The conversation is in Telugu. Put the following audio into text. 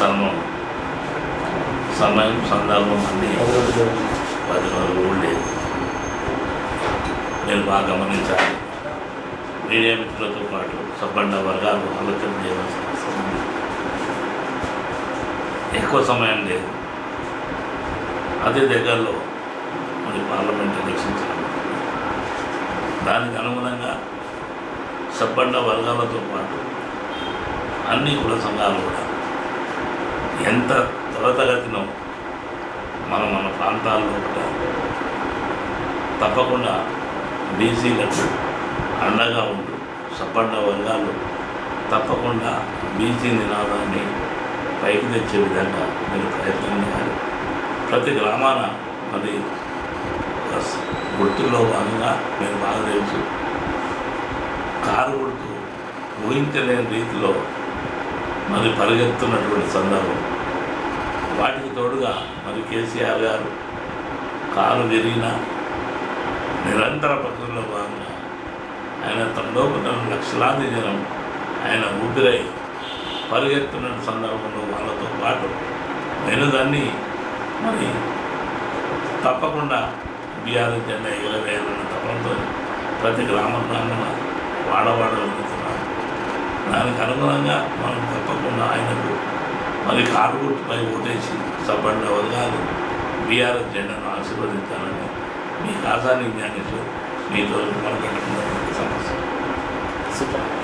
సమయం సమయం సందర్భం అన్నీ పది రోజులు కూడా లేదు మీరు బాగా గమనించాలి. మీడియా మిత్రులతో పాటు సబ్బండ వర్గాలు ఆలోచన చేయవలసిన ఎక్కువ సమయం లేదు. అదే దగ్గరలో మరి పార్లమెంట్ ఎలక్షన్స్ దానికి అనుగుణంగా సబ్బండ వర్గాలతో పాటు అన్ని కుల సంఘాలు కూడా ఎంత త్వరతగతినో మనం మన ప్రాంతాల్లో తప్పకుండా బీసీలకు అండగా ఉంటూ సపడ్డ వర్గాలు తప్పకుండా బీసీ నినాదాన్ని పైకి తెచ్చే విధంగా మీరు ప్రయత్నం చేయాలి. ప్రతి గ్రామాన మరి గుర్తుల్లో భాగంగా మీరు బాగా తెలుసు. కారు గుర్తు ఊహించలేని రీతిలో మరి పరిగెత్తున్నటువంటి సందర్భం. వాటికి తోడుగా మరి కేసీఆర్ గారు కాలు విరిగిన నిరంతర ప్రక్రియలో భాగంగా ఆయన తండోపతనం లక్షలాది జనం ఆయన ఊపిరై పరిగెత్తున్న సందర్భంలో వాళ్ళతో పాటు నేను దాన్ని మరి తప్పకుండా బీఆర్ఎస్ జెండా ఎగరవేయాలన్న తపంతో ప్రతి గ్రామ గ్రామాన వాడవాడలు దానికి అనుగుణంగా మనం తప్పకుండా ఆయనకు మరి కారు గుర్తుపై ఓటేసి సబ్బండ వర్గాలు బీఆర్ఎస్ జెండాను ఆశీర్వదించాలని మీ కాసాని జ్ఞానేశ్వర్ మీతో మనకంటే